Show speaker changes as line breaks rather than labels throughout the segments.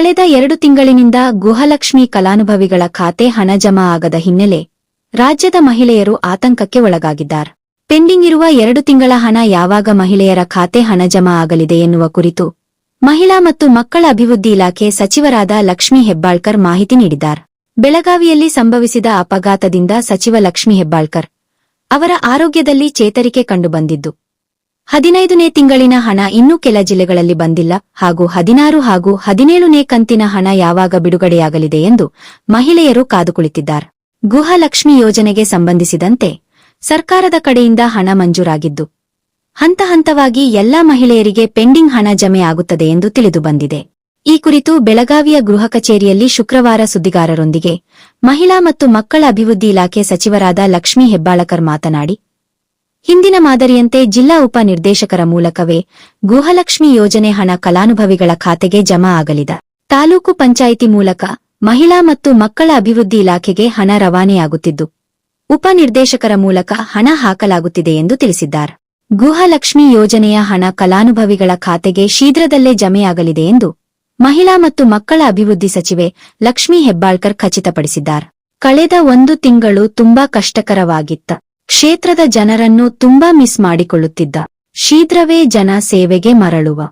ಕಳೆದ ಎರಡು ತಿಂಗಳಿನಿಂದ ಗುಹಲಕ್ಷ್ಮಿ ಕಲಾನುಭವಿಗಳ ಖಾತೆ ಹಣ ಜಮಾ ಆಗದ ಹಿನ್ನೆಲೆ ರಾಜ್ಯದ ಮಹಿಳೆಯರು ಆತಂಕಕ್ಕೆ ಒಳಗಾಗಿದ್ದಾರೆ. ಪೆಂಡಿಂಗ್ ಇರುವ ಎರಡು ತಿಂಗಳ ಹಣ ಯಾವಾಗ ಮಹಿಳೆಯರ ಖಾತೆ ಹಣ ಜಮಾ ಆಗಲಿದೆ ಎನ್ನುವ ಕುರಿತು ಮಹಿಳಾ ಮತ್ತು ಮಕ್ಕಳ ಅಭಿವೃದ್ಧಿ ಇಲಾಖೆ ಸಚಿವರಾದ ಲಕ್ಷ್ಮಿ ಹೆಬ್ಬಾಳ್ಕರ್ ಮಾಹಿತಿ ನೀಡಿದ್ದಾರೆ. ಬೆಳಗಾವಿಯಲ್ಲಿ ಸಂಭವಿಸಿದ ಅಪಘಾತದಿಂದ ಸಚಿವ ಲಕ್ಷ್ಮಿ ಹೆಬ್ಬಾಳ್ಕರ್ ಅವರ ಆರೋಗ್ಯದಲ್ಲಿ ಚೇತರಿಕೆ ಕಂಡುಬಂದಿದ್ದು ಹದಿನೈದನೇ ತಿಂಗಳಿನ ಹಣ ಇನ್ನೂ ಕೆಲ ಜಿಲ್ಲೆಗಳಲ್ಲಿ ಬಂದಿಲ್ಲ. ಹಾಗೂ ಹದಿನಾರು ಹಾಗೂ ಹದಿನೇಳನೇ ಕಂತಿನ ಹಣ ಯಾವಾಗ ಬಿಡುಗಡೆಯಾಗಲಿದೆ ಎಂದು ಮಹಿಳೆಯರು ಕಾದು ಕುಳಿತಿದ್ದಾರೆ ಗುಹಲಕ್ಷ್ಮಿ ಯೋಜನೆಗೆ ಸಂಬಂಧಿಸಿದಂತೆ ಸರ್ಕಾರದ ಕಡೆಯಿಂದ ಹಣ ಮಂಜೂರಾಗಿದ್ದು, ಹಂತ ಹಂತವಾಗಿ ಎಲ್ಲಾ ಮಹಿಳೆಯರಿಗೆ ಪೆಂಡಿಂಗ್ ಹಣ ಜಮೆ ಆಗುತ್ತದೆ ಎಂದು ತಿಳಿದುಬಂದಿದೆ ಈ ಕುರಿತು ಬೆಳಗಾವಿಯ ಗೃಹ ಕಚೇರಿಯಲ್ಲಿ ಶುಕ್ರವಾರ ಸುದ್ದಿಗಾರರೊಂದಿಗೆ ಮಹಿಳಾ ಮತ್ತು ಮಕ್ಕಳ ಅಭಿವೃದ್ಧಿ ಇಲಾಖೆ ಸಚಿವರಾದ ಲಕ್ಷ್ಮೀ ಹೆಬ್ಬಾಳಕರ್ ಮಾತನಾಡಿ ಹಿಂದಿನ ಮಾದರಿಯಂತೆ ಜಿಲ್ಲಾ ಉಪ ನಿರ್ದೇಶಕರ ಮೂಲಕವೇ ಗುಹಲಕ್ಷ್ಮಿ ಯೋಜನೆ ಹಣ ಕಲಾನುಭವಿಗಳ ಖಾತೆಗೆ ಜಮಾ ಆಗಲಿದೆ. ತಾಲೂಕು ಪಂಚಾಯಿತಿ ಮೂಲಕ ಮಹಿಳಾ ಮತ್ತು ಮಕ್ಕಳ ಅಭಿವೃದ್ಧಿ ಇಲಾಖೆಗೆ ಹಣ ರವಾನೆಯಾಗುತ್ತಿದ್ದು ಉಪನಿರ್ದೇಶಕರ ಮೂಲಕ ಹಣ ಹಾಕಲಾಗುತ್ತಿದೆ ಎಂದು ತಿಳಿಸಿದ್ದಾರೆ. ಗುಹಲಕ್ಷ್ಮಿ ಯೋಜನೆಯ ಹಣ ಕಲಾನುಭವಿಗಳ ಖಾತೆಗೆ ಶೀಘ್ರದಲ್ಲೇ ಜಮೆಯಾಗಲಿದೆ ಎಂದು ಮಹಿಳಾ ಮತ್ತು ಮಕ್ಕಳ ಅಭಿವೃದ್ಧಿ ಸಚಿವೆ ಲಕ್ಷ್ಮೀ ಹೆಬ್ಬಾಳ್ಕರ್ ಖಚಿತಪಡಿಸಿದ್ದಾರೆ. ಕಳೆದ ಒಂದು ತಿಂಗಳು ತುಂಬಾ ಕಷ್ಟಕರವಾಗಿತ್ತ. ಕ್ಷೇತ್ರದ ಜನರನ್ನು ತುಂಬಾ ಮಿಸ್ ಮಾಡಿಕೊಳ್ಳುತ್ತಿದ್ದ. ಶೀಘ್ರವೇ ಜನ ಸೇವೆಗೆ ಮರಳುವ.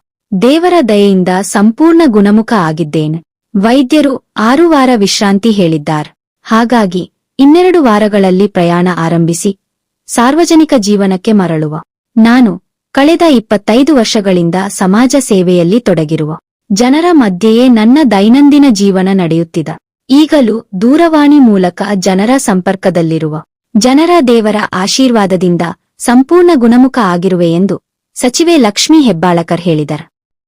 ದೇವರ ದಯೆಯಿಂದ ಸಂಪೂರ್ಣ ಗುಣಮುಖ ಆಗಿದ್ದೇನೆ. ವೈದ್ಯರು ಆರು ವಾರ ವಿಶ್ರಾಂತಿ ಹೇಳಿದ್ದಾರೆ. ಹಾಗಾಗಿ ಇನ್ನೆರಡು ವಾರಗಳಲ್ಲಿ ಪ್ರಯಾಣ ಆರಂಭಿಸಿ ಸಾರ್ವಜನಿಕ ಜೀವನಕ್ಕೆ ಮರಳುವ. ನಾನು ಕಳೆದ ಇಪ್ಪತ್ತೈದು ವರ್ಷಗಳಿಂದ ಸಮಾಜ ಸೇವೆಯಲ್ಲಿ ತೊಡಗಿರುವ. ಜನರ ಮಧ್ಯೆಯೇ ನನ್ನ ದೈನಂದಿನ ಜೀವನ ನಡೆಯುತ್ತಿದ. ಈಗಲೂ ದೂರವಾಣಿ ಮೂಲಕ ಜನರ ಸಂಪರ್ಕದಲ್ಲಿರುವ. ಜನರ ದೇವರ ಆಶೀರ್ವಾದದಿಂದ ಸಂಪೂರ್ಣ ಗುಣಮುಖ ಆಗಿರುವೆ ಎಂದು ಸಚಿವೆ ಲಕ್ಷ್ಮೀ ಹೆಬ್ಬಾಳಕರ್ ಹೇಳಿದರು.